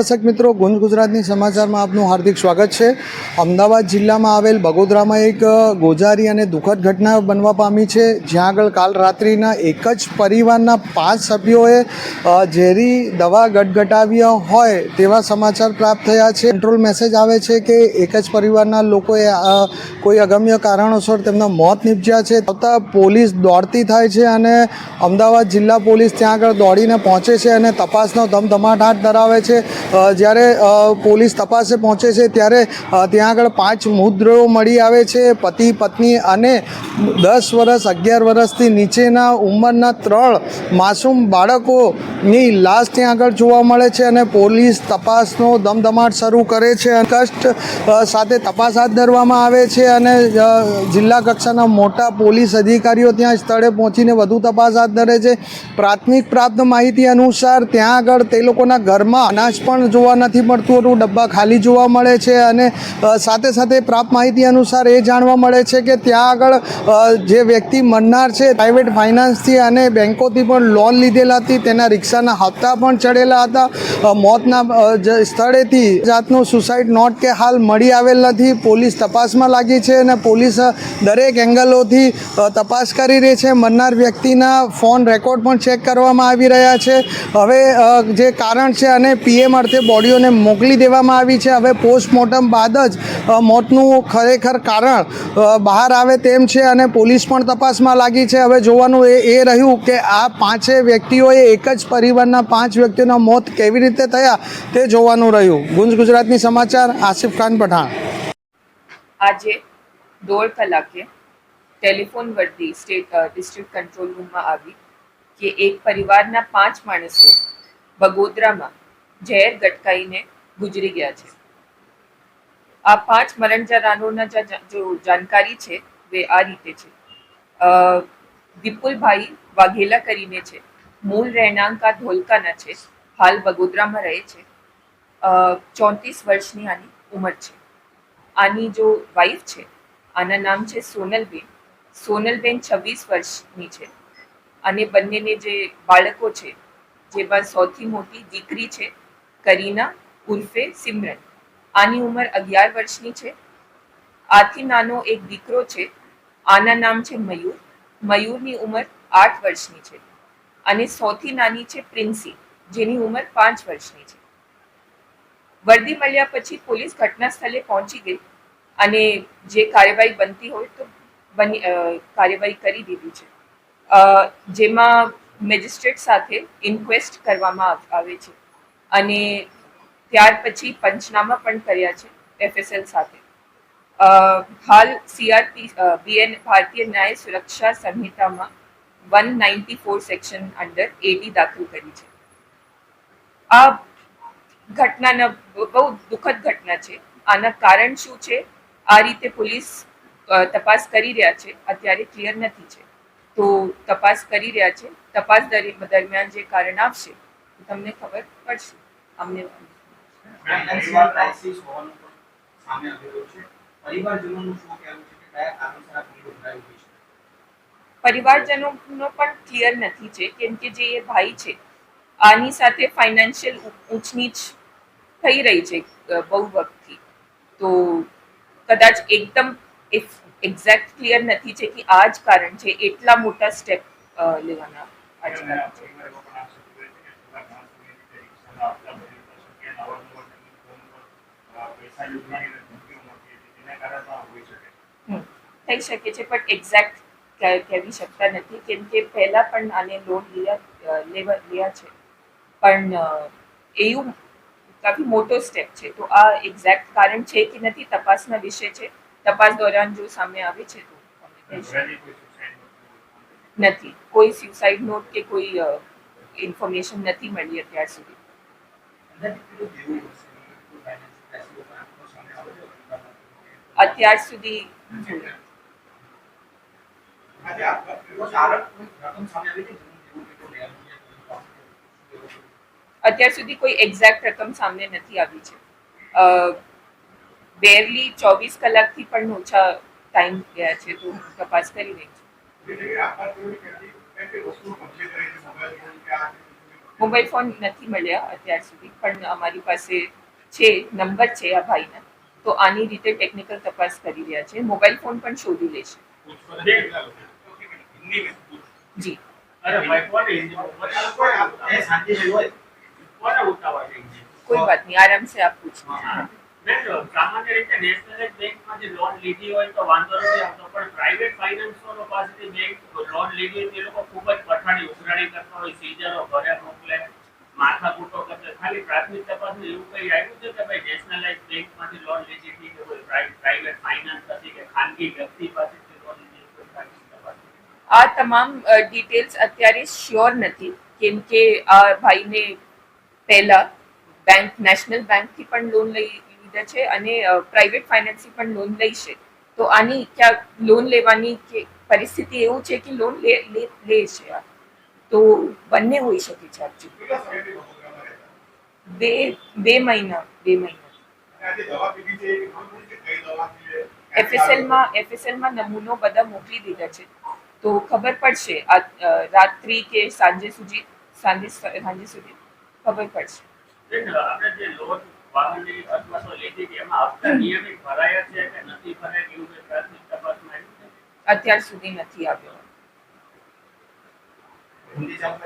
દર્શક મિત્રો, ગુંજ ગુજરાતની સમાચારમાં આપનું હાર્દિક સ્વાગત છે. અમદાવાદ જિલ્લામાં આવેલ બગોદરામાં એક ગોજારી અને દુઃખદ ઘટના બનવા પામી છે. જ્યાં આગળ કાલ રાત્રિના એક જ પરિવારના પાંચ સભ્યોએ ઝેરી દવા ગટગટાવ્યા હોય તેવા સમાચાર પ્રાપ્ત થયા છે. કંટ્રોલ મેસેજ આવે છે કે એક જ પરિવારના લોકોએ કોઈ અગમ્ય કારણોસર તેમના મોત નીપજ્યા છે. આવતા પોલીસ દોડતી થાય છે અને અમદાવાદ જિલ્લા પોલીસ ત્યાં આગળ દોડીને પહોંચે છે અને તપાસનો ધમધમાટ હાથ ધરાવે છે. જ્યારે પોલીસ તપાસે પહોંચે છે ત્યારે ત્યાં આગળ પાંચ મુદ્રો મળી આવે છે, પતિ, પત્ની અને દસ વર્ષ અગિયાર વર્ષથી નીચેના ઉંમરના ત્રણ માસૂમ બાળકોની લાશ ત્યાં આગળ જોવા મળે છે અને પોલીસ તપાસનો ધમધમાટ શરૂ કરે છે. કષ્ટ સાથે તપાસ હાથ ધરવામાં આવે છે અને જિલ્લા કક્ષાના મોટા પોલીસ અધિકારીઓ ત્યાં સ્થળે પહોંચીને વધુ તપાસ હાથ ધરે છે. પ્રાથમિક પ્રાપ્ત માહિતી અનુસાર ત્યાં આગળ તે લોકોના ઘરમાં અનાજ પણ જોવા નથી મળતું. હતું ડબ્બા ખાલી જોવા મળે છે અને સાથે સાથે પ્રાપ્ત માહિતી અનુસાર એ જાણવા મળે છે કે ત્યાં આગળ જે વ્યક્તિ મરનાર છે પ્રાઇવેટ ફાઇનાન્સથી અને બેન્કોથી પણ લોન લીધેલા હતી. તેના રિક્ષાના હપ્તા પણ ચડેલા હતા. મોતના સ્થળેથી જાતનું સુસાઇડ નોટ કે હાલ મળી આવેલ નથી. પોલીસ તપાસમાં લાગી છે અને પોલીસ દરેક એંગલોથી તપાસ કરી રહી છે. મરનાર વ્યક્તિના ફોન રેકોર્ડ પણ ચેક કરવામાં આવી રહ્યા છે. હવે જે કારણ છે અને પીએમ અર્થે બોડીઓને મોકલી દેવામાં આવી છે. હવે પોસ્ટમોર્ટમ બાદ જ મોતનું ખરેખર કારણ બહાર આવે તેમ છે અને પોલીસ પણ તપાસમાં લાગી છે. હવે જોવાનું એ એ રહ્યું કે આ પાંચે વ્યક્તિઓએ એક જ પરિવારના પાંચ વ્યક્તિઓના મોત કેવી રીતે થયા તે જોવાનું રહ્યું. ગુંજ ગુજરાતની સમાચાર, આસિફ ખાન પઠાણ. આજે દોઢ કલાકે ટેલિફોન વર્દી સ્ટેટ ડિસ્ટ્રિક્ટ કંટ્રોલ રૂમમાં આવી કે એક પરિવારના પાંચ માણસો બગોદરામાં ઝેર ગટકાઈને ગુજરી ગયા છે. આ પાંચ મરણ જનારોના જા- જા- જો જાણકારી છે તે આ રીતે છે. વિપુલભાઈ વાઘેલા કરીને છે. મૂળ રહેણાંકા ધોલકાના છે. હાલ વગોદરામાં રહે છે. ચોત્રીસ વર્ષની આની ઉંમર છે. આની જો વાઈફ છે, આના નામ છે સોનલબેન. સોનલબેન છવ્વીસ વર્ષની છે. અને બંનેને જે બાળકો છે, જેમાં સૌથી મોટી દીકરી છે કરીના ઉર્ફે સિમરન. આની ઉંમર અગિયાર વર્ષની છે. આથી નાનો એક દીકરો છે. આના નામ છે મયુર. મયુરની ઉંમર આઠ વર્ષની છે. અને સૌથી નાની છે પ્રિન્સી, જેની ઉંમર પાંચ વર્ષની છે. વર્દી મળ્યા પછી પોલીસ ઘટના સ્થળે પહોંચી ગઈ અને જે કાર્યવાહી બનતી હોય તો બની કાર્યવાહી કરી દીધી છે. જેમાં મેજિસ્ટ્રેટ સાથે ઇન્ક્વેસ્ટ કરવામાં આવે છે. અને ત્યાર પછી પંચનામા પણ કર્યા છે એફએસએલ સાથે. હાલ સીઆરપી બીએન ભારતીય ન્યાય સુરક્ષા સંહિતામાં one ninety four section under એડી દાખલ કરી છે. આ ઘટનાના બહુ દુઃખદ ઘટના છે. આના કારણ શું છે? આ રીતે પોલીસ તપાસ કરી રહ્યા છે. અત્યારે ક્લિયર નથી છે. તો તપાસ કરી રહ્યા છે. તપાસ દરમિયાન જે કારણ આવશે તમને ખબર પડશે. અમને પરિવારજનોનું પણ ક્લિયર નથી છે કેમ કે જે એ ભાઈ છે આની સાથે ફાઇનાન્શિયલ ઊંચ નીચ થઈ રહી છે બહુ વખતથી. તો કદાચ એકદમ એક્ઝેક્ટ ક્લિયર નથી છે કે આ જ કારણ છે એટલા મોટા સ્ટેપ લેવાના આ જ કારણ છે થઈ શકે છે પણ એક્ઝેક્ટ કહેવી શકતા નથી કેમ કે પહેલા પણ આને લોન લીધા લેવા લીધા છે. પણ એવું કાફી મોટો સ્ટેપ છે. તો આ એક્ઝેક્ટ કારણ છે કે નથી તપાસના વિષય છે. તપાસ દોરાન જો સામે આવે છે તો નથી. કોઈ સ્યુસાઇડ નોટ કે કોઈ ઇન્ફોર્મેશન નથી મળી અત્યાર સુધી અંદાજિત કેટલું દેવું હશે ફાઇનાન્શિયલ ક્રાઇસિસ પણ આંકડો સામે આવે છે અત્યાર સુધી અત્યાર સુધી કોઈ એક્ઝેક્ટ રકમ સામે નથી આવી છે. બેરલી ચોવીસ કલાકથી પણ ઓછા ટાઈમ ગયા છે તો હું તપાસ કરી રહી છું. મોબાઈલ ફોન નથી મળ્યા અત્યાર સુધી પણ અમારી પાસે છે નંબર છે આ ભાઈના. તો આની રીતે ટેકનિકલ તપાસ કરી રહ્યા છે. મોબાઈલ ફોન પણ શોધી લે છે. જી. કોઈ વાત નહીં. આરામ સે આપ પૂછો. સામાન્ય રીતે નેશનલાઇઝ બેંકમાં જે લોન લીધી હોય તો વાંધો નથી આવતો પણ પ્રાઇવેટ ફાઇનાન્સરો બેંક લોન લીધી હોય તે લોકો ખૂબ જ પઠાણી ઉઘરાણી કરતા હોય સીઝરો ઘરે મોકલે માથાકૂટો કરતા ખાલી પ્રાથમિક તપાસમાં એવું કઈ આવ્યું છે કે ભાઈ નેશનલાઇઝ બેંકમાંથી લોન લીધી હતી કે કોઈ પ્રાઇવેટ ફાઇનાન્સ હતી કે ખાનગી વ્યક્તિ પાસેથી આ તમામ ડિટેલ્સ અત્યારે શ્યોર નથી. કેમ કે આ ભાઈને પહેલા બેંક નેશનલ બેંકથી પણ લોન લઈ લીધા છે અને પ્રાઇવેટ ફાઇનાન્સથી પણ લોન લઈ તો આની ક્યાંક લોન લેવાની કે પરિસ્થિતિ એવું છે કે લોન લે લે છે આ. તો બંને હોઈ શકે છે બે બે મહિના બે મહિના. એફએસએલમાં એફએસએલમાં નમૂનો બધા મોકલી દીધા છે. તો ખબર પડશે રાત્રિ કે સાંજે સુધી સાંજે સાંજે સુધી ખબર પડશે? અત્યાર સુધી નથી આવ્યો. 你们这家